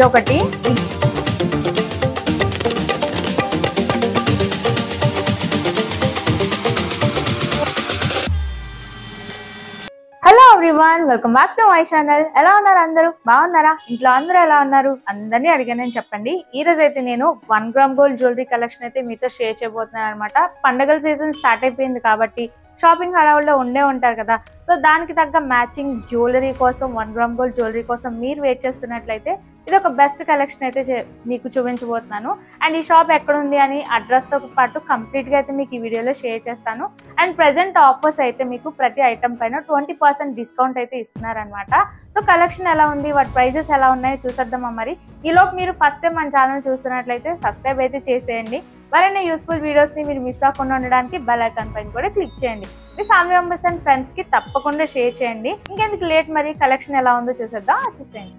ఇదొకటి. Hello everyone welcome back to my channel ఎలా ఉన్నారు అందరూ? బాగున్నారా? ఇంట్లో అందరూ ఎలా ఉన్నారు? అందరినీ అడిగానని చెప్పండి. ఈ రోజు అయితే నేను one gram gold jewellery collection అయితే మీతో షేర్ చేయబోతున్నాను అనమాట పండగల సీజన్ స్టార్ట్ అయిపోయింది కాబట్టి షాపింగ్ హడావుల్లో ఉండే ఉంటారు కదా. సో దానికి తగ్గ మ్యాచింగ్ జ్యువెలరీ కోసం వన్ గ్రామ్ గోల్డ్ జ్యువెలరీ కోసం మీరు వెయిట్ చేస్తున్నట్లయితే ఇది ఒక బెస్ట్ కలెక్షన్ అయితే చే- మీకు చూపించబోతున్నాను. అండ్ ఈ షాప్ ఎక్కడ ఉంది అని అడ్రస్తో పాటు కంప్లీట్గా అయితే మీకు ఈ వీడియోలో షేర్ చేస్తాను. అండ్ ప్రెసెంట్ ఆఫర్స్ అయితే మీకు ప్రతి ఐటమ్ పైన ట్వంటీ పర్సెంట్ డిస్కౌంట్ అయితే ఇస్తున్నారనమాట సో కలెక్షన్ ఎలా ఉంది? వాటి ప్రైజెస్ ఎలా ఉన్నాయో? చూసేద్దామా మరి. ఈలోపు మీరు ఫస్ట్ టైం మన ఛానల్ చూస్తున్నట్లయితే సబ్స్క్రైబ్ అయితే చేసేయండి. మరైనా యూస్ఫుల్ వీడియోస్ని మీరు మిస్ అవ్వకుండా ఉండడానికి బెల్ ఐకాన్ పైన కూడా క్లిక్ చేయండి. మీ ఫ్యామిలీ మెంబర్స్ అండ్ ఫ్రెండ్స్కి తప్పకుండా షేర్ చేయండి. ఇంకెందుకు లేట్ మరి? కలెక్షన్ ఎలా ఉందో చూసేద్దాం. వచ్చేసేయండి.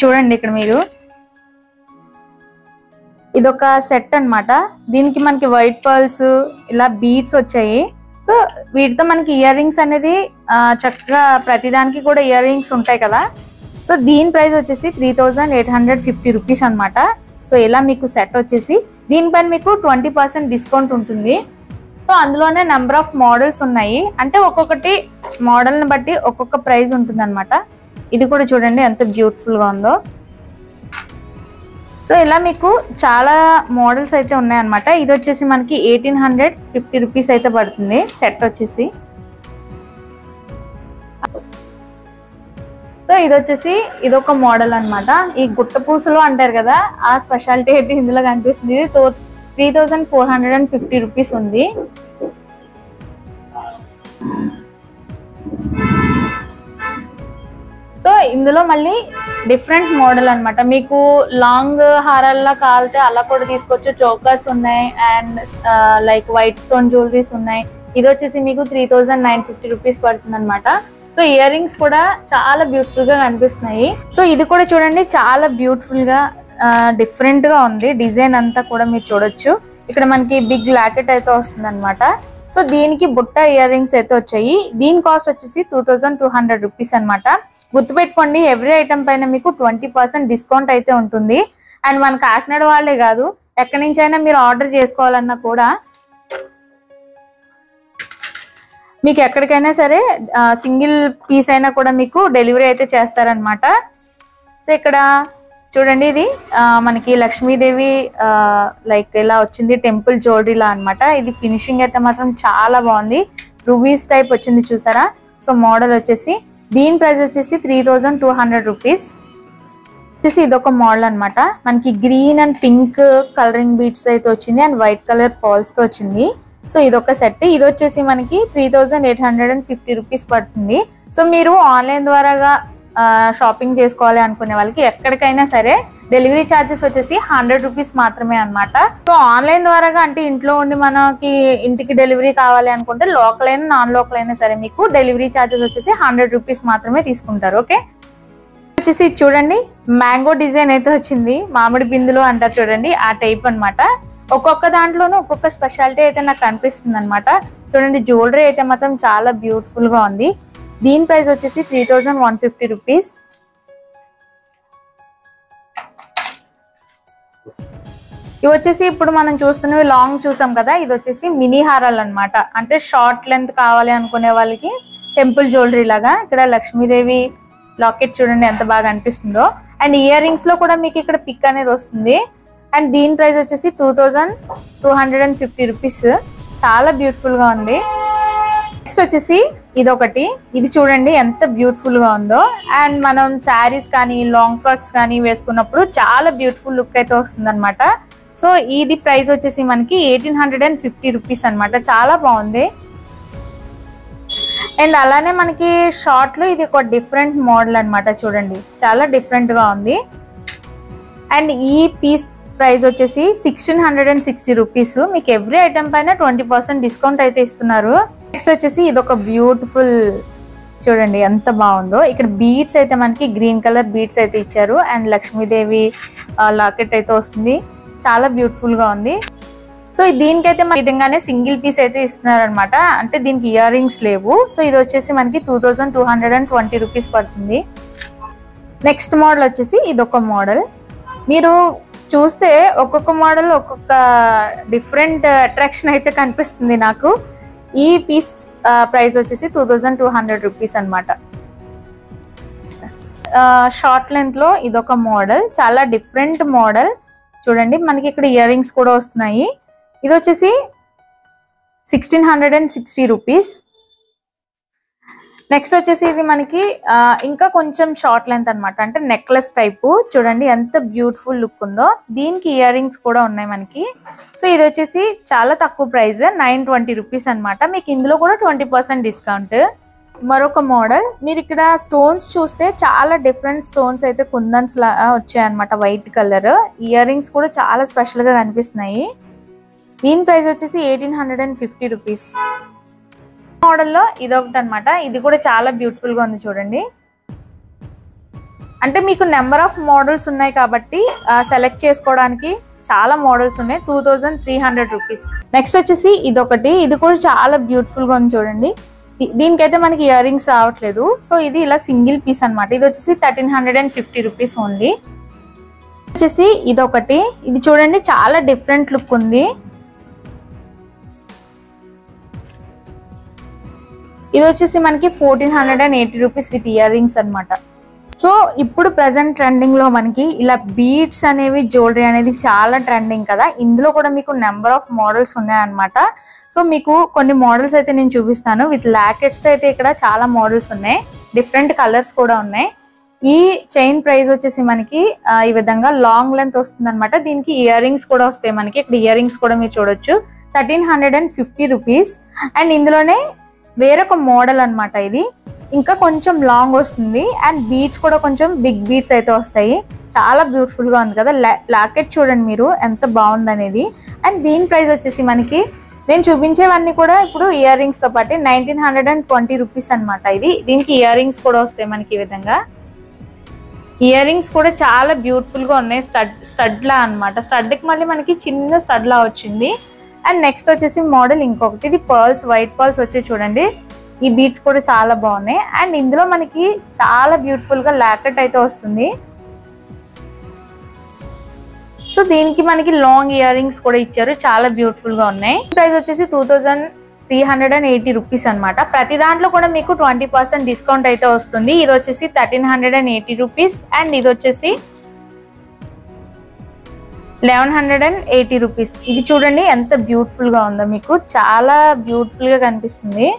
చూడండి ఇక్కడ మీరు. ఇదొక సెట్ అన్నమాట. దీనికి మనకి వైట్ పర్ల్స్ ఇలా బీడ్స్ వచ్చాయి. సో వీటితో మనకి ఇయర్ రింగ్స్ అనేది చక్కగా ప్రతిదానికి కూడా ఇయర్ రింగ్స్ ఉంటాయి కదా. సో దీని ప్రైస్ వచ్చేసి three thousand eight hundred fifty rupees అనమాట సో ఇలా మీకు సెట్ వచ్చేసి దీనిపైన మీకు ట్వంటీ పర్సెంట్ డిస్కౌంట్ ఉంటుంది. సో అందులోనే నెంబర్ ఆఫ్ మోడల్స్ ఉన్నాయి. అంటే ఒక్కొక్కటి మోడల్ని బట్టి ఒక్కొక్క ప్రైస్ ఉంటుంది ఇది కూడా చూడండి ఎంత బ్యూటిఫుల్గా ఉందో. సో ఇలా మీకు చాలా మోడల్స్ అయితే ఉన్నాయన్నమాట. ఇది వచ్చేసి మనకి ఎయిటీన్ హండ్రెడ్ ఫిఫ్టీ రూపీస్ అయితే పడుతుంది. సెట్ వచ్చేసి. సో ఇది వచ్చేసి ఇదొక మోడల్ అన్నమాట. ఈ గుట్ట పూసలు అంటారు కదా ఆ స్పెషాలిటీ అయితే ఇందులో కనిపిస్తుంది. Three thousand four hundred and fifty rupees ఉంది. సో ఇందులో మళ్ళీ డిఫరెంట్ మోడల్ అన్నమాట. మీకు లాంగ్ హారాల్లో కావాలంటే అలా కూడా తీసుకోవచ్చు. చోకర్స్ ఉన్నాయి and like white stone jewelleries ఉన్నాయి. ఇది వచ్చేసి మీకు three thousand nine fifty rupees పడుతుంది అనమాట సో ఇయర్ రింగ్స్ కూడా చాలా బ్యూటిఫుల్గా కనిపిస్తున్నాయి. సో ఇది కూడా చూడండి చాలా బ్యూటిఫుల్గా డిఫరెంట్గా ఉంది. డిజైన్ అంతా కూడా మీరు చూడొచ్చు. ఇక్కడ మనకి బిగ్ లాకెట్ అయితే వస్తుంది అనమాట సో దీనికి బుట్ట ఇయర్ రింగ్స్ అయితే వచ్చాయి. దీని కాస్ట్ వచ్చేసి two thousand two hundred rupees అనమాట గుర్తుపెట్టుకోండి ఎవ్రీ ఐటమ్ పైన మీకు ట్వంటీ పర్సెంట్ డిస్కౌంట్ అయితే ఉంటుంది. అండ్ మన కాకినాడ వాళ్ళే కాదు ఎక్కడి నుంచి అయినా మీరు ఆర్డర్ చేసుకోవాలన్నా కూడా మీకు ఎక్కడికైనా సరే సింగిల్ పీస్ అయినా కూడా మీకు డెలివరీ అయితే చేస్తారనమాట సో ఇక్కడ చూడండి ఇది మనకి లక్ష్మీదేవి లైక్ ఇలా వచ్చింది టెంపుల్ జ్యువెలరీలా అన్నమాట. ఇది ఫినిషింగ్ అయితే మాత్రం చాలా బాగుంది. రూబీస్ టైప్ వచ్చింది చూసారా? సో మోడల్ వచ్చేసి దీని ప్రైస్ వచ్చేసి three thousand two hundred rupees. వచ్చేసి ఇదొక మోడల్ అనమాట మనకి green and pink colouring beads అయితే వచ్చింది అండ్ వైట్ కలర్ పాల్స్తో వచ్చింది. సో ఇదొక సెట్. ఇది వచ్చేసి మనకి three thousand eight hundred and fifty rupees పడుతుంది. సో మీరు ఆన్లైన్ ద్వారాగా షాపింగ్ చేసుకోవాలి అనుకునే వాళ్ళకి ఎక్కడికైనా సరే డెలివరీ ఛార్జెస్ వచ్చేసి హండ్రెడ్ రూపీస్ మాత్రమే అనమాట సో ఆన్లైన్ ద్వారాగా అంటే ఇంట్లో ఉండి మనకి ఇంటికి డెలివరీ కావాలి అనుకుంటే లోకల్ అయినా నాన్ లోకల్ అయినా సరే మీకు డెలివరీ ఛార్జెస్ వచ్చేసి హండ్రెడ్ రూపీస్ మాత్రమే తీసుకుంటారు ఓకే వచ్చేసి ఇది చూడండి మ్యాంగో డిజైన్ అయితే వచ్చింది. మామిడి బిందులు అంటారు చూడండి ఆ టైప్ అనమాట ఒక్కొక్క దాంట్లోనూ ఒక్కొక్క స్పెషాలిటీ అయితే నాకు కనిపిస్తుంది అనమాట చూడండి జ్యువెలరీ అయితే మాత్రం చాలా బ్యూటిఫుల్గా ఉంది. దీని ప్రైస్ వచ్చేసి three thousand one fifty rupees. ఇవి వచ్చేసి ఇప్పుడు మనం చూస్తున్నవి లాంగ్ చూసాం కదా ఇది వచ్చేసి మినీ హారాలు అనమాట అంటే షార్ట్ లెంత్ కావాలి అనుకునే వాళ్ళకి టెంపుల్ జ్యువెలరీ లాగా. ఇక్కడ లక్ష్మీదేవి లాకెట్ చూడండి ఎంత బాగా అనిపిస్తుందో. అండ్ ఇయర్ రింగ్స్లో కూడా మీకు ఇక్కడ పిక్ అనేది వస్తుంది. అండ్ దీని ప్రైస్ వచ్చేసి two thousand two hundred and fifty rupees చాలా బ్యూటిఫుల్గా ఉంది. నెక్స్ట్ వచ్చేసి ఇది ఒకటి ఇది చూడండి ఎంత బ్యూటిఫుల్గా ఉందో. అండ్ మనం శారీస్ కానీ లాంగ్ ఫ్రాక్స్ కానీ వేసుకున్నప్పుడు చాలా బ్యూటిఫుల్ లుక్ అయితే వస్తుంది అనమాట సో ఇది ప్రైస్ వచ్చేసి మనకి eighteen hundred and fifty rupees అనమాట చాలా బాగుంది. అండ్ అలానే మనకి షార్ట్లో ఇది ఒక డిఫరెంట్ మోడల్ అనమాట చూడండి. చాలా డిఫరెంట్గా ఉంది. అండ్ ఈ పీస్ ప్రైస్ వచ్చేసి sixteen hundred and sixty rupees మీకు ఎవ్రీ ఐటమ్ పైన ట్వంటీ పర్సెంట్ డిస్కౌంట్ అయితే ఇస్తున్నారు. నెక్స్ట్ వచ్చేసి ఇది ఒక బ్యూటిఫుల్ చూడండి ఎంత బాగుందో. ఇక్కడ బీట్స్ అయితే మనకి గ్రీన్ కలర్ బీట్స్ అయితే ఇచ్చారు. అండ్ లక్ష్మీదేవి లాకెట్ అయితే వస్తుంది. చాలా బ్యూటిఫుల్గా ఉంది. సో దీనికైతే మన విధంగానే సింగిల్ పీస్ అయితే ఇస్తున్నారు అనమాట అంటే దీనికి ఇయర్ రింగ్స్ లేవు. సో ఇది వచ్చేసి మనకి two thousand two hundred and twenty rupees పడుతుంది. నెక్స్ట్ మోడల్ వచ్చేసి ఇది ఒక మోడల్ మీరు చూస్తే ఒక్కొక్క మోడల్ ఒక్కొక్క డిఫరెంట్ అట్రాక్షన్ అయితే కనిపిస్తుంది నాకు. ఈ పీస్ ప్రైస్ వచ్చేసి two thousand two hundred rupees అనమాట షార్ట్ లెంత్లో ఇదొక మోడల్ చాలా డిఫరెంట్ మోడల్ చూడండి మనకి ఇక్కడ ఇయర్ రింగ్స్ కూడా వస్తున్నాయి. ఇది వచ్చేసి sixteen hundred and sixty rupees next వచ్చేసి ఇది మనకి ఇంకా కొంచెం షార్ట్ లెంత్ అన్నమాట. అంటే నెక్లెస్ టైపు చూడండి ఎంత బ్యూటిఫుల్ లుక్ ఉందో. దీనికి ఇయర్ రింగ్స్ కూడా ఉన్నాయి మనకి. సో ఇది వచ్చేసి చాలా తక్కువ ప్రైస్ నైన్ ట్వంటీ రూపీస్ అనమాట మీకు ఇందులో కూడా ట్వంటీ పర్సెంట్ డిస్కౌంట్ మరొక మోడల్ మీరు ఇక్కడ స్టోన్స్ చూస్తే చాలా డిఫరెంట్ స్టోన్స్ అయితే కుందన్స్ లా వచ్చాయన్నమాట వైట్ కలర్ ఇయర్ రింగ్స్ కూడా చాలా స్పెషల్గా కనిపిస్తున్నాయి. దీని ప్రైస్ వచ్చేసి eighteen hundred and fifty rupees మోడల్లో ఇది ఒకటి అనమాట ఇది కూడా చాలా బ్యూటిఫుల్గా ఉంది చూడండి. అంటే మీకు నెంబర్ ఆఫ్ మోడల్స్ ఉన్నాయి కాబట్టి సెలెక్ట్ చేసుకోవడానికి చాలా మోడల్స్ ఉన్నాయి. Two thousand three hundred rupees. Next వచ్చేసి ఇది ఒకటి ఇది కూడా చాలా బ్యూటిఫుల్గా ఉంది చూడండి. దీనికైతే మనకి ఇయర్ రింగ్స్ రావట్లేదు. సో ఇది ఇలా సింగిల్ పీస్ అన్నమాట ఇది వచ్చేసి thirteen hundred and fifty rupees only. వచ్చేసి ఇది ఒకటి ఇది చూడండి చాలా డిఫరెంట్ లుక్ ఉంది. ఇది వచ్చేసి మనకి fourteen hundred and eighty rupees with ear rings అనమాట సో ఇప్పుడు ప్రజెంట్ ట్రెండింగ్లో మనకి ఇలా బీడ్స్ అనేవి జ్యువెలరీ అనేది చాలా ట్రెండింగ్ కదా. ఇందులో కూడా మీకు నెంబర్ ఆఫ్ మోడల్స్ ఉన్నాయన్నమాట. సో మీకు కొన్ని మోడల్స్ అయితే నేను చూపిస్తాను. విత్ లాకెట్స్ అయితే ఇక్కడ చాలా మోడల్స్ ఉన్నాయి. డిఫరెంట్ కలర్స్ కూడా ఉన్నాయి. ఈ చైన్ ప్రైస్ వచ్చేసి మనకి ఈ విధంగా లాంగ్ లెంత్ వస్తుంది అనమాట దీనికి ఇయర్ రింగ్స్ కూడా వస్తాయి మనకి. ఇక్కడ ఇయర్ రింగ్స్ కూడా మీరు చూడొచ్చు. Thirteen hundred and fifty rupees and ఇందులోనే వేరొక మోడల్ అనమాట ఇది. ఇంకా కొంచెం లాంగ్ వస్తుంది. అండ్ బీట్స్ కూడా కొంచెం బిగ్ బీట్స్ అయితే వస్తాయి. చాలా బ్యూటిఫుల్గా ఉంది కదా. లాకెట్ చూడండి మీరు ఎంత బాగుంది అనేది. అండ్ దీని ప్రైస్ వచ్చేసి మనకి నేను చూపించేవన్నీ కూడా ఇప్పుడు ఇయర్ రింగ్స్తో పాటు nineteen hundred and twenty rupees అనమాట ఇది. దీనికి ఇయర్ రింగ్స్ కూడా వస్తాయి మనకి ఈ విధంగా. ఇయర్ రింగ్స్ కూడా చాలా బ్యూటిఫుల్గా ఉన్నాయి. స్టడ్ స్టడ్ లా అనమాట స్టడ్కి మళ్ళీ మనకి చిన్న స్టడ్ లా వచ్చింది. అండ్ నెక్స్ట్ వచ్చేసి మోడల్ ఇంకొకటి. ఇది పర్ల్స్ వైట్ పర్ల్స్ వచ్చి చూడండి. ఈ బీట్స్ కూడా చాలా బాగున్నాయి. అండ్ ఇందులో మనకి చాలా బ్యూటిఫుల్గా లాకెట్ అయితే వస్తుంది. సో దీనికి మనకి లాంగ్ ఇయర్ రింగ్స్ కూడా ఇచ్చారు. చాలా బ్యూటిఫుల్గా ఉన్నాయి. ప్రైస్ వచ్చేసి two thousand three hundred and eighty rupees అనమాట ప్రతి దాంట్లో కూడా మీకు ట్వంటీ పర్సెంట్ డిస్కౌంట్ అయితే వస్తుంది. ఇది వచ్చేసి thirteen hundred and eighty rupees. And ఇది వచ్చేసి eleven hundred and eighty rupees. ఇది చూడండి ఎంత బ్యూటిఫుల్గా ఉందో మీకు. చాలా బ్యూటిఫుల్గా కనిపిస్తుంది.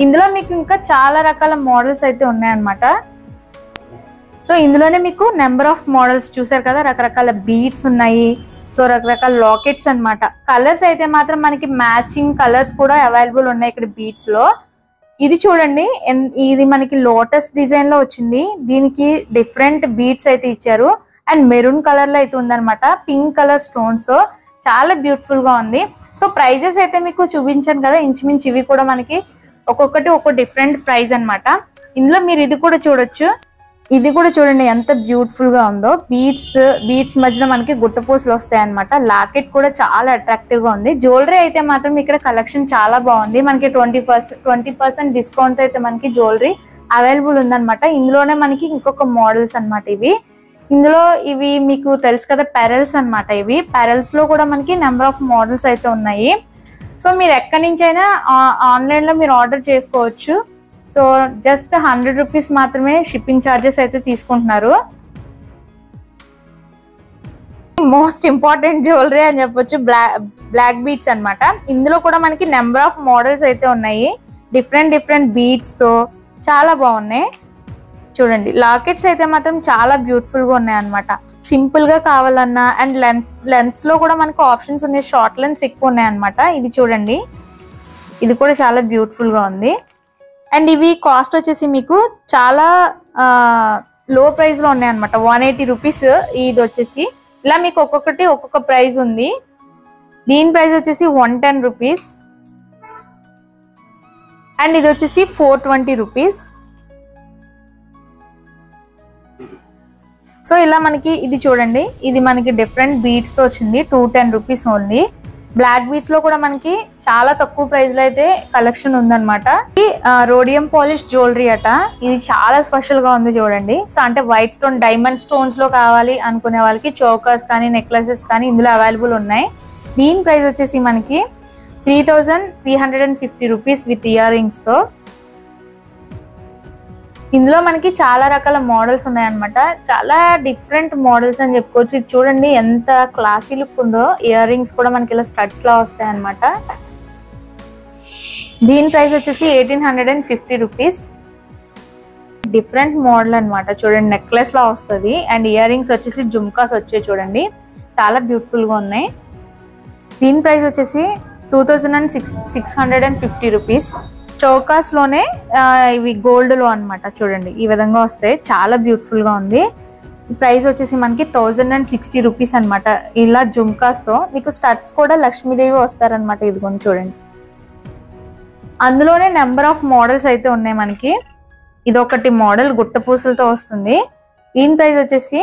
ఇందులో మీకు ఇంకా చాలా రకాల మోడల్స్ అయితే ఉన్నాయన్నమాట. సో ఇందులోనే మీకు నెంబర్ ఆఫ్ మోడల్స్ చూసారు కదా రకరకాల బీట్స్ ఉన్నాయి. సో రకరకాల లాకెట్స్ అన్నమాట. కలర్స్ అయితే మాత్రం మనకి మ్యాచింగ్ కలర్స్ కూడా అవైలబుల్ ఉన్నాయి ఇక్కడ బీట్స్లో ఇది చూడండి ఎన్- ఇది మనకి లోటస్ డిజైన్లో వచ్చింది. దీనికి డిఫరెంట్ బీట్స్ అయితే ఇచ్చారు. అండ్ మెరూన్ కలర్లో అయితే ఉందన్నమాట. పింక్ కలర్ స్టోన్స్తో చాలా బ్యూటిఫుల్గా ఉంది. సో ప్రైజెస్ అయితే మీకు చూపించాను కదా ఇంచుమించు ఇవి కూడా మనకి ఒక్కొక్కటి ఒక్కో డిఫరెంట్ ప్రైస్ అన్నమాట. ఇందులో మీరు ఇది కూడా చూడొచ్చు. ఇది కూడా చూడండి ఎంత బ్యూటిఫుల్గా ఉందో. బీట్స్ బీట్స్ మధ్యలో మనకి గుట్టపూసలు వస్తాయి అనమాట లాకెట్ కూడా చాలా అట్రాక్టివ్గా ఉంది. జ్యువెలరీ అయితే మాత్రం ఇక్కడ కలెక్షన్ చాలా బాగుంది. మనకి twenty percent twenty percent discount అయితే మనకి జ్యువెలరీ అవైలబుల్ ఉందనమాట ఇందులోనే మనకి ఇంకొక మోడల్స్ అన్నమాట ఇవి. ఇందులో ఇవి మీకు తెలుసు కదా పెరల్స్ అన్నమాట ఇవి. పెరల్స్లో కూడా మనకి నెంబర్ ఆఫ్ మోడల్స్ అయితే ఉన్నాయి. సో మీరు ఎక్కడి నుంచైనా ఆన్లైన్లో మీరు ఆర్డర్ చేసుకోవచ్చు. సో జస్ట్ హండ్రెడ్ రూపీస్ మాత్రమే షిప్పింగ్ ఛార్జెస్ అయితే తీసుకుంటున్నారు. మోస్ట్ ఇంపార్టెంట్ జ్యువెలరీ అని చెప్పొచ్చు బ్లాక్ బ్లాక్ బీట్స్ అనమాట ఇందులో కూడా మనకి నెంబర్ ఆఫ్ మోడల్స్ అయితే ఉన్నాయి. డిఫరెంట్ డిఫరెంట్ బీట్స్తో చాలా బాగున్నాయి. చూడండి లాకెట్స్ అయితే మాత్రం చాలా బ్యూటిఫుల్గా ఉన్నాయన్నమాట. ఉన్నాయి అనమాట కావాలన్నా అండ్ లెంత్ లెంత్స్లో కూడా మనకు ఆప్షన్స్ ఉన్నాయి షార్ట్ లెన్స్ ఎక్కువ ఉన్నాయి అనమాట ఇది చూడండి ఇది కూడా చాలా బ్యూటిఫుల్గా ఉంది. అండ్ ఇవి కాస్ట్ వచ్చేసి మీకు చాలా లో ప్రైస్లో ఉన్నాయన్నమాట ఉన్నాయి అనమాట వన్ ఎయిటీ రూపీస్. ఇది వచ్చేసి ఇలా మీకు ఒక్కొక్కటి ఒక్కొక్క ప్రైస్ ఉంది. దీని ప్రైస్ వచ్చేసి వన్ టెన్ రూపీస్. అండ్ ఇది వచ్చేసి ఫోర్ ట్వంటీ రూపీస్. సో ఇలా మనకి ఇది చూడండి. ఇది మనకి డిఫరెంట్ బీట్స్తో వచ్చింది. Two ten rupees only black బీట్స్లో కూడా మనకి చాలా తక్కువ ప్రైస్లో అయితే కలెక్షన్ ఉందన్నమాట. ఇది రోడియం పాలిష్ జ్యువెలరీ అట. ఇది చాలా స్పెషల్గా ఉంది చూడండి. సో అంటే వైట్ స్టోన్ డైమండ్ స్టోన్స్లో కావాలి అనుకునే వాళ్ళకి చోకర్స్ కానీ నెక్లెసెస్ కానీ ఇందులో అవైలబుల్ ఉన్నాయి. దీని ప్రైస్ వచ్చేసి మనకి three thousand three hundred and fifty rupees with ear రింగ్స్తో. ఇందులో మనకి చాలా రకాల మోడల్స్ ఉన్నాయన్నమాట. చాలా డిఫరెంట్ మోడల్స్ అని చెప్పుకోవచ్చు. ఇది చూడండి ఎంత క్లాసీ లుక్ ఉందో. ఇయర్ రింగ్స్ కూడా మనకి ఇలా స్టడ్స్ లా దీని ప్రైస్ వచ్చేసి eighteen hundred and fifty rupees different model అనమాట చూడండి నెక్లెస్ లా వస్తుంది. అండ్ ఇయర్ రింగ్స్ వచ్చేసి జుమ్కాస్ వచ్చాయి చూడండి. చాలా బ్యూటిఫుల్గా ఉన్నాయి. దీని ప్రైస్ వచ్చేసి two thousand and six six hundred and fifty rupees చౌకాస్లోనే ఇవి గోల్డ్లో అనమాట చూడండి ఈ విధంగా వస్తాయి చాలా బ్యూటిఫుల్గా ఉంది. ప్రైస్ వచ్చేసి మనకి థౌజండ్ అండ్ సిక్స్టీ రూపీస్ అనమాట ఇలా జుమ్కాస్తో మీకు స్టడ్స్ కూడా లక్ష్మీదేవి వస్తారనమాట ఇదిగోండి చూడండి. అందులోనే నెంబర్ ఆఫ్ మోడల్స్ అయితే ఉన్నాయి మనకి. ఇది ఒకటి మోడల్ గుట్ట పూసలతో వస్తుంది. దీని ప్రైస్ వచ్చేసి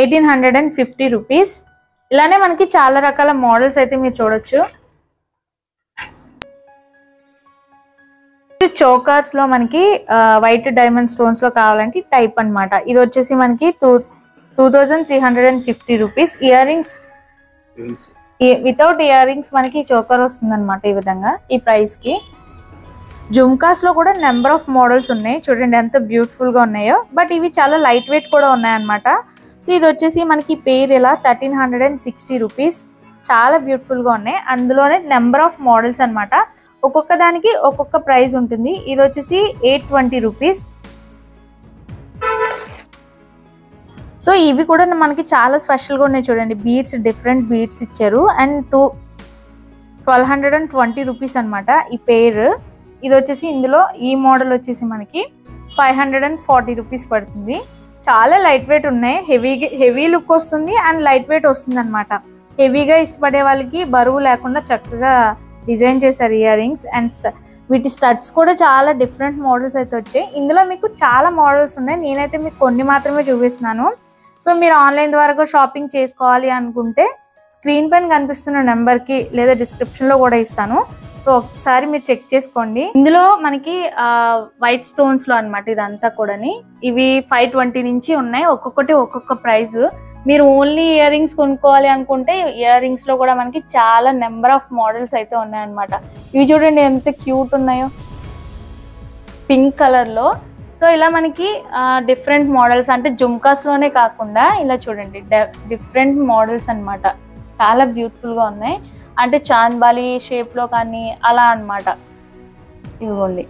eighteen hundred and fifty rupees. ఇలానే మనకి చాలా రకాల మోడల్స్ అయితే మీరు చూడొచ్చు. చోకర్స్లో మనకి వైట్ డైమండ్ స్టోన్స్లో కావాలంటే టైప్ అన్నమాట. ఇది వచ్చేసి మనకి two two thousand three hundred and fifty rupees. Ear rings without ear rings మనకి చోకర్ వస్తుంది అనమాట ఈ విధంగా ఈ ప్రైస్కి. జుమ్కాస్లో కూడా నెంబర్ ఆఫ్ మోడల్స్ ఉన్నాయి. చూడండి ఎంత బ్యూటిఫుల్గా ఉన్నాయో. బట్ ఇవి చాలా లైట్ వెయిట్ కూడా ఉన్నాయి అనమాట సో ఇది వచ్చేసి మనకి పేర్ ఇలా thirteen hundred and sixty rupees. చాలా బ్యూటిఫుల్గా ఉన్నాయి. అందులోనే నెంబర్ ఆఫ్ మోడల్స్ అన్నమాట. ఒక్కొక్క దానికి ఒక్కొక్క ప్రైస్ ఉంటుంది. ఇది వచ్చేసి ఎయిట్ ట్వంటీ రూపీస్. సో ఇవి కూడా మనకి చాలా స్పెషల్గా ఉన్నాయి చూడండి. బీట్స్ డిఫరెంట్ బీట్స్ ఇచ్చారు. And two twelve hundred and twenty rupees అనమాట ఈ పేర్. ఇది వచ్చేసి ఇందులో ఈ మోడల్ వచ్చేసి మనకి five hundred and forty rupees పడుతుంది. చాలా లైట్ వెయిట్ ఉన్నాయి. హెవీ హెవీ లుక్ వస్తుంది అండ్ లైట్ వెయిట్ వస్తుంది అనమాట హెవీగా ఇష్టపడే వాళ్ళకి బరువు లేకుండా చక్కగా డిజైన్ చేశారు ఇయర్ రింగ్స్ అండ్ వీటి స్టడ్స్ కూడా చాలా డిఫరెంట్ మోడల్స్ అయితే వచ్చాయి. ఇందులో మీకు చాలా మోడల్స్ ఉన్నాయి. నేనైతే మీకు కొన్ని మాత్రమే చూపిస్తున్నాను. సో మీరు ఆన్లైన్ ద్వారా షాపింగ్ చేసుకోవాలి అనుకుంటే స్క్రీన్ పైన కనిపిస్తున్న నెంబర్కి లేదా డిస్క్రిప్షన్లో కూడా ఇస్తాను. సో ఒకసారి మీరు చెక్ చేసుకోండి. ఇందులో మనకి వైట్ స్టోన్స్లో అనమాట ఇదంతా కూడాని. ఇవి ఫైవ్ ట్వంటీ నుంచి ఉన్నాయి. ఒక్కొక్కటి ఒక్కొక్క ప్రైస్ మీరు ఓన్లీ ఇయర్ రింగ్స్ కొనుక్కోవాలి అనుకుంటే ఇయర్ రింగ్స్లో కూడా మనకి చాలా నెంబర్ ఆఫ్ మోడల్స్ అయితే ఉన్నాయన్నమాట. ఇవి చూడండి ఎంత క్యూట్ ఉన్నాయో. పింక్ కలర్లో సో ఇలా మనకి డిఫరెంట్ మోడల్స్ అంటే జుంకాస్లోనే కాకుండా ఇలా చూడండి డిఫరెంట్ మోడల్స్ అనమాట చాలా బ్యూటిఫుల్గా ఉన్నాయి. అంటే చాంద్బాలి షేప్లో కానీ అలా అన్నమాట. ఇదిగోండి.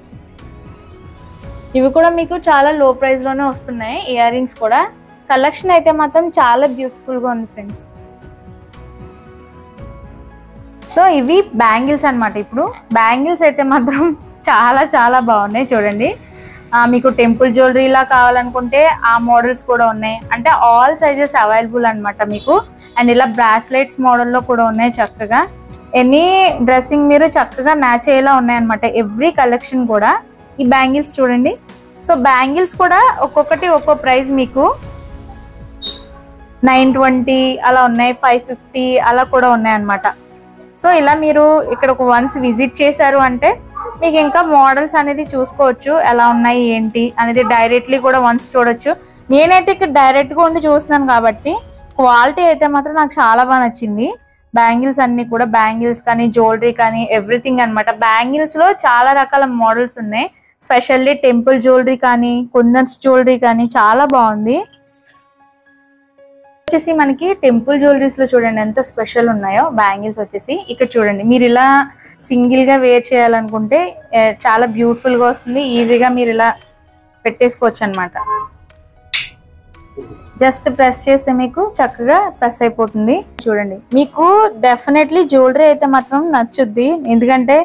ఇవి కూడా మీకు చాలా లో ప్రైస్లోనే వస్తున్నాయి. ఇయర్ రింగ్స్ కూడా. కలెక్షన్ అయితే మాత్రం చాలా బ్యూటిఫుల్గా ఉంది ఫ్రెండ్స్. సో ఇవి బ్యాంగిల్స్ అనమాట ఇప్పుడు. బ్యాంగిల్స్ అయితే మాత్రం చాలా చాలా బాగున్నాయి చూడండి. మీకు టెంపుల్ జ్యువెలరీలా కావాలనుకుంటే ఆ మోడల్స్ కూడా ఉన్నాయి. అంటే ఆల్ సైజెస్ అవైలబుల్ అనమాట మీకు. అండ్ ఇలా బ్రాస్లెట్స్ మోడల్లో కూడా ఉన్నాయి చక్కగా. ఎనీ డ్రెస్సింగ్ మీరు చక్కగా మ్యాచ్ అయ్యేలా ఉన్నాయన్నమాట ఎవ్రీ కలెక్షన్ కూడా. ఈ బ్యాంగిల్స్ చూడండి. సో బ్యాంగిల్స్ కూడా ఒక్కొక్కటి ఒక్కో ప్రైస్ మీకు నైన్ ట్వంటీ అలా ఉన్నాయి ఫైవ్ ఫిఫ్టీ అలా కూడా ఉన్నాయి అన్నమాట సో ఇలా మీరు ఇక్కడ ఒక వన్స్ విజిట్ చేశారు అంటే మీకు ఇంకా మోడల్స్ అనేది చూసుకోవచ్చు ఎలా ఉన్నాయి ఏంటి అనేది డైరెక్ట్లీ కూడా వన్స్ చూడొచ్చు. నేనైతే ఇక్కడ డైరెక్ట్గా ఉండి చూస్తున్నాను కాబట్టి క్వాలిటీ అయితే మాత్రం నాకు చాలా బాగా నచ్చింది. బ్యాంగిల్స్ అన్ని కూడా బ్యాంగిల్స్ కానీ జ్యువెలరీ కానీ ఎవ్రీథింగ్ అన్నమాట. బ్యాంగిల్స్లో చాలా రకాల మోడల్స్ ఉన్నాయి. స్పెషల్లీ టెంపుల్ జ్యువెలరీ కానీ కుందన్స్ జ్యువెలరీ కానీ చాలా బాగుంది. వచ్చేసి మనకి టెంపుల్ జ్యువెలరీస్లో చూడండి ఎంత స్పెషల్ ఉన్నాయో బ్యాంగిల్స్ వచ్చేసి. ఇక్కడ చూడండి మీరు ఇలా సింగిల్గా వేర్ చేయాలనుకుంటే చాలా బ్యూటిఫుల్గా వస్తుంది. ఈజీగా మీరు ఇలా పెట్టేసుకోవచ్చు అనమాట జస్ట్ ప్రెస్ చేస్తే మీకు చక్కగా ప్రెస్ అయిపోతుంది. చూడండి మీకు డెఫినెట్లీ జ్యువెలరీ అయితే మాత్రం నచ్చుద్ది. ఎందుకంటే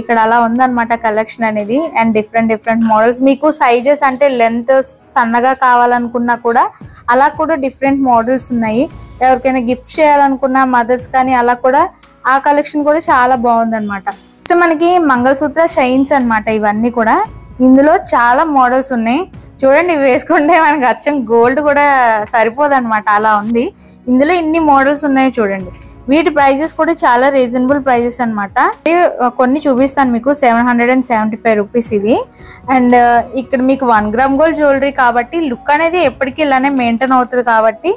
ఇక్కడ అలా ఉందన్నమాట కలెక్షన్ అనేది. అండ్ డిఫరెంట్ డిఫరెంట్ మోడల్స్ మీకు సైజెస్ అంటే లెంత్ సన్నగా కావాలనుకున్నా కూడా అలా కూడా డిఫరెంట్ మోడల్స్ ఉన్నాయి. ఎవరికైనా గిఫ్ట్ చేయాలనుకున్నా మదర్స్ కానీ అలా కూడా ఆ కలెక్షన్ కూడా చాలా బాగుందన్నమాట. సో మనకి మంగళసూత్ర షైన్స్ అన్నమాట ఇవన్నీ కూడా. ఇందులో చాలా మోడల్స్ ఉన్నాయి. చూడండి ఇవి వేసుకుంటే మనకి అచ్చం గోల్డ్ కూడా సరిపోదు అనమాట అలా ఉంది. ఇందులో ఇన్ని మోడల్స్ ఉన్నాయి చూడండి. వీటి ప్రైజెస్ కూడా చాలా రీజనబుల్ ప్రైజెస్ అనమాట కొన్ని చూపిస్తాను మీకు seven hundred and seventy five rupees ఇది. అండ్ ఇక్కడ మీకు వన్ గ్రామ్ గోల్డ్ జ్యువెలరీ కాబట్టి లుక్ అనేది ఎప్పటికీ ఇలానే మెయింటైన్ అవుతుంది కాబట్టి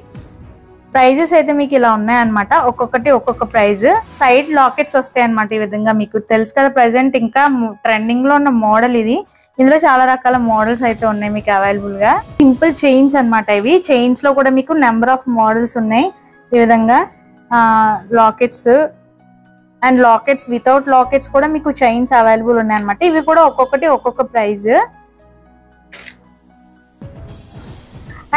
ప్రైజెస్ అయితే మీకు ఇలా ఉన్నాయన్నమాట. ఒక్కొక్కటి ఒక్కొక్క ప్రైజ్. సైడ్ లాకెట్స్ వస్తాయి అనమాట ఈ విధంగా మీకు. తెలుసు కదా ప్రజెంట్ ఇంకా ట్రెండింగ్లో ఉన్న మోడల్ ఇది. ఇందులో చాలా రకాల మోడల్స్ అయితే ఉన్నాయి మీకు అవైలబుల్గా. సింపుల్ చైన్స్ అన్నమాట ఇవి. చైన్స్లో కూడా మీకు నెంబర్ ఆఫ్ మోడల్స్ ఉన్నాయి ఈ విధంగా. Lockets. And lockets without lockets కూడా మీకు చైన్స్ అవైలబుల్ ఉన్నాయి అనమాట ఇవి కూడా ఒక్కొక్కటి ఒక్కొక్క ప్రైజ్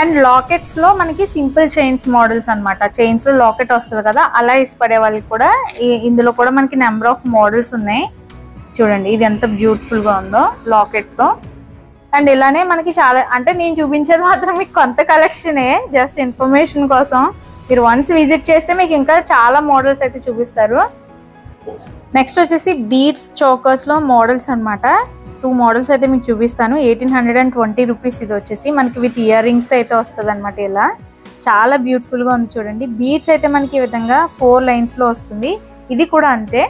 అండ్ లాకెట్స్లో మనకి సింపుల్ చైన్స్ మోడల్స్ అనమాట చైన్స్లో లాకెట్ వస్తుంది కదా అలా ఇష్టపడే వాళ్ళకి కూడా ఇందులో కూడా మనకి నెంబర్ ఆఫ్ మోడల్స్ ఉన్నాయి. చూడండి ఇది ఎంత బ్యూటిఫుల్గా ఉందో లాకెట్తో. అండ్ ఇలానే మనకి చాలా అంటే నేను చూపించేది మాత్రం మీకు కొంత కలెక్షనే జస్ట్ ఇన్ఫర్మేషన్ కోసం. మీరు వన్స్ విజిట్ చేస్తే మీకు ఇంకా చాలా మోడల్స్ అయితే చూపిస్తారు. నెక్స్ట్ వచ్చేసి బీడ్స్ చోకర్స్లో మోడల్స్ అన్నమాట. టూ మోడల్స్ అయితే మీకు చూపిస్తాను. Eighteen hundred and twenty rupees ఇది వచ్చేసి. మనకి విత్ ఇయర్ రింగ్స్తో అయితే వస్తుంది అనమాట ఇలా. చాలా బ్యూటిఫుల్గా ఉంది చూడండి. బీడ్స్ అయితే మనకి ఈ విధంగా ఫోర్ లైన్స్లో వస్తుంది. ఇది కూడా అంతే.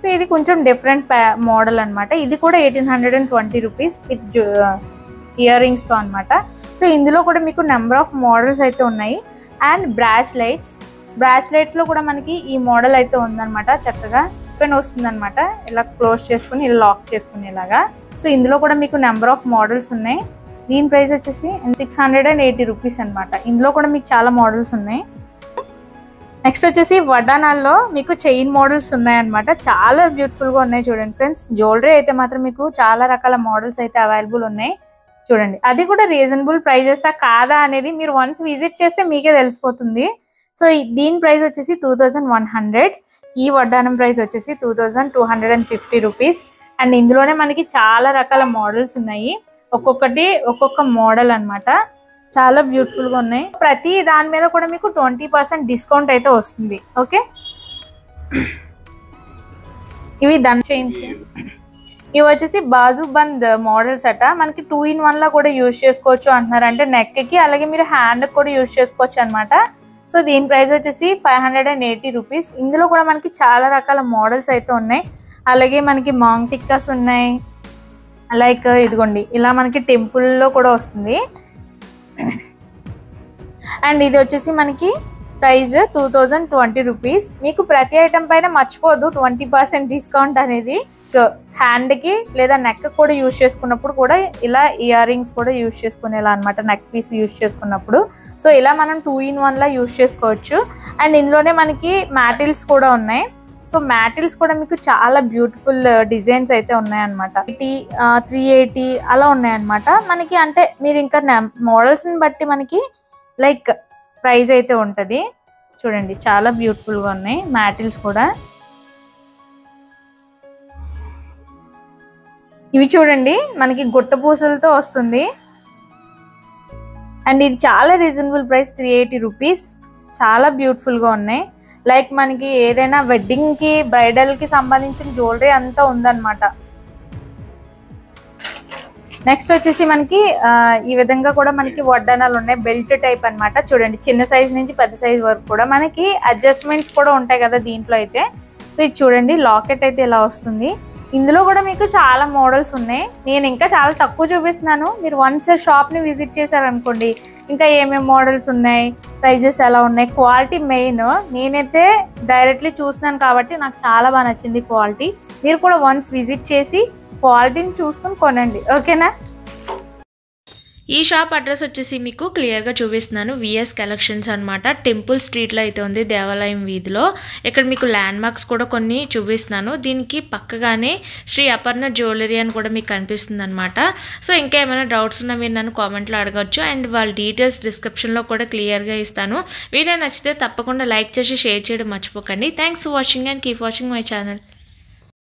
సో ఇది కొంచెం డిఫరెంట్ మోడల్ అనమాట ఇది కూడా eighteen hundred and twenty rupees with ear రింగ్స్తో అనమాట సో ఇందులో కూడా మీకు నెంబర్ ఆఫ్ మోడల్స్ అయితే ఉన్నాయి. అండ్ బ్రాస్లైట్స్ బ్రాస్లైట్స్లో కూడా మనకి ఈ మోడల్ అయితే ఉందన్నమాట చక్కగా. ఓపెన్ వస్తుంది అనమాట ఇలా క్లోజ్ చేసుకుని ఇలా లాక్ చేసుకునేలాగా. సో ఇందులో కూడా మీకు నెంబర్ ఆఫ్ మోడల్స్ ఉన్నాయి. దీని ప్రైస్ వచ్చేసి six hundred and eighty rupees అనమాట ఇందులో కూడా మీకు చాలా మోడల్స్ ఉన్నాయి. నెక్స్ట్ వచ్చేసి వడ్డానాల్లో మీకు చైన్ మోడల్స్ ఉన్నాయన్నమాట. చాలా బ్యూటిఫుల్గా ఉన్నాయి చూడండి ఫ్రెండ్స్ జ్యువెలరీ అయితే మాత్రం మీకు చాలా రకాల మోడల్స్ అయితే అవైలబుల్ ఉన్నాయి. చూడండి. అది కూడా రీజనబుల్ ప్రైజెస్ కాదా అనేది మీరు వన్స్ విజిట్ చేస్తే మీకే తెలిసిపోతుంది. సో దీని ప్రైస్ వచ్చేసి టూ థౌజండ్ వన్ హండ్రెడ్ ఈ వడ్డానం ప్రైస్ వచ్చేసి two thousand two hundred and fifty rupees and ఇందులోనే మనకి చాలా రకాల మోడల్స్ ఉన్నాయి. ఒక్కొక్కటి ఒక్కొక్క మోడల్ అనమాట చాలా బ్యూటిఫుల్గా ఉన్నాయి. ప్రతి దాని మీద కూడా మీకు ట్వంటీ పర్సెంట్ డిస్కౌంట్ అయితే వస్తుంది. ఓకే ఇవి దన్ చైన్స్ ఇవి వచ్చేసి బాజు బంద్ మోడల్స్ అట. మనకి టూ ఇన్ వన్ లా కూడా యూజ్ చేసుకోవచ్చు అంటున్నారు. అంటే నెక్కి అలాగే మీరు హ్యాండ్ కూడా యూజ్ చేసుకోవచ్చు అనమాట సో దీని ప్రైస్ వచ్చేసి five hundred and eighty rupees ఇందులో కూడా మనకి చాలా రకాల మోడల్స్ అయితే ఉన్నాయి. అలాగే మనకి మాంగ్ టిక్కాస్ ఉన్నాయి. లైక్ ఇదిగోండి. ఇలా మనకి టెంపుల్లో కూడా వస్తుంది. అండ్ ఇది వచ్చేసి మనకి price two thousand twenty rupees. మీకు ప్రతి ఐటమ్ పైన మర్చిపోదు ట్వంటీ పర్సెంట్ డిస్కౌంట్ అనేది హ్యాండ్కి లేదా నెక్ కూడా యూజ్ చేసుకున్నప్పుడు కూడా ఇలా ఇయర్ రింగ్స్ కూడా యూజ్ చేసుకునేలా అనమాట నెక్ పీస్ యూజ్ చేసుకున్నప్పుడు. సో ఇలా మనం టూ ఇన్ వన్లా యూజ్ చేసుకోవచ్చు. అండ్ ఇందులోనే మనకి మ్యాటిల్స్ కూడా ఉన్నాయి. సో మ్యాటిల్స్ కూడా మీకు చాలా బ్యూటిఫుల్ డిజైన్స్ అయితే ఉన్నాయన్నమాట. ఎయిటీ త్రీ ఎయిటీ అలా ఉన్నాయన్నమాట. మనకి అంటే మీరు ఇంకా మోడల్స్ని బట్టి మనకి లైక్ ప్రైస్ అయితే ఉంటుంది. చూడండి చాలా బ్యూటిఫుల్గా ఉన్నాయి. మ్యాటిల్స్ కూడా. ఇవి చూడండి మనకి గుట్ట పూసలతో వస్తుంది. అండ్ ఇది చాలా reasonable price three eighty rupees చాలా బ్యూటిఫుల్గా ఉన్నాయి. లైక్ మనకి ఏదైనా వెడ్డింగ్కి బ్రైడల్కి సంబంధించిన జ్యువెలరీ అంతా ఉందన్నమాట. నెక్స్ట్ వచ్చేసి మనకి ఈ విధంగా కూడా మనకి వడ్డానాలు ఉన్నాయి. బెల్ట్ టైప్ అనమాట చూడండి చిన్న సైజ్ నుంచి పెద్ద సైజ్ వరకు కూడా మనకి అడ్జస్ట్మెంట్స్ కూడా ఉంటాయి కదా దీంట్లో అయితే. సో ఇది చూడండి లాకెట్ అయితే ఇలా వస్తుంది. ఇందులో కూడా మీకు చాలా మోడల్స్ ఉన్నాయి. నేను ఇంకా చాలా తక్కువ చూపిస్తున్నాను. మీరు వన్స్ షాప్ని విజిట్ చేశారనుకోండి ఇంకా ఏమేమి మోడల్స్ ఉన్నాయి ప్రైజెస్ ఎలా ఉన్నాయి క్వాలిటీ మెయిన్ నేనైతే డైరెక్ట్లీ చూస్తున్నాను కాబట్టి నాకు చాలా బాగా నచ్చింది క్వాలిటీ మీరు కూడా వన్స్ విజిట్ చేసి క్వాలిటీని చూసుకుని కొనండి. ఓకేనా? ఈ షాప్ అడ్రస్ వచ్చేసి మీకు క్లియర్గా చూపిస్తున్నాను. విఎస్ కలెక్షన్స్ అనమాట టెంపుల్ స్ట్రీట్లో అయితే ఉంది దేవాలయం వీధిలో. ఇక్కడ మీకు ల్యాండ్ మార్క్స్ కూడా కొన్ని చూపిస్తున్నాను. దీనికి పక్కగానే శ్రీ అపర్ణ జ్యువెలరీ అని కూడా మీకు కనిపిస్తుంది అనమాట సో ఇంకా ఏమైనా డౌట్స్ ఉన్నా మీరు నన్ను కామెంట్లో అడగచ్చు. అండ్ వాళ్ళ డీటెయిల్స్ డిస్క్రిప్షన్లో కూడా క్లియర్గా ఇస్తాను. వీడియో నచ్చితే తప్పకుండా లైక్ చేసి షేర్ చేయడం మర్చిపోకండి. Thanks for watching and keep watching my channel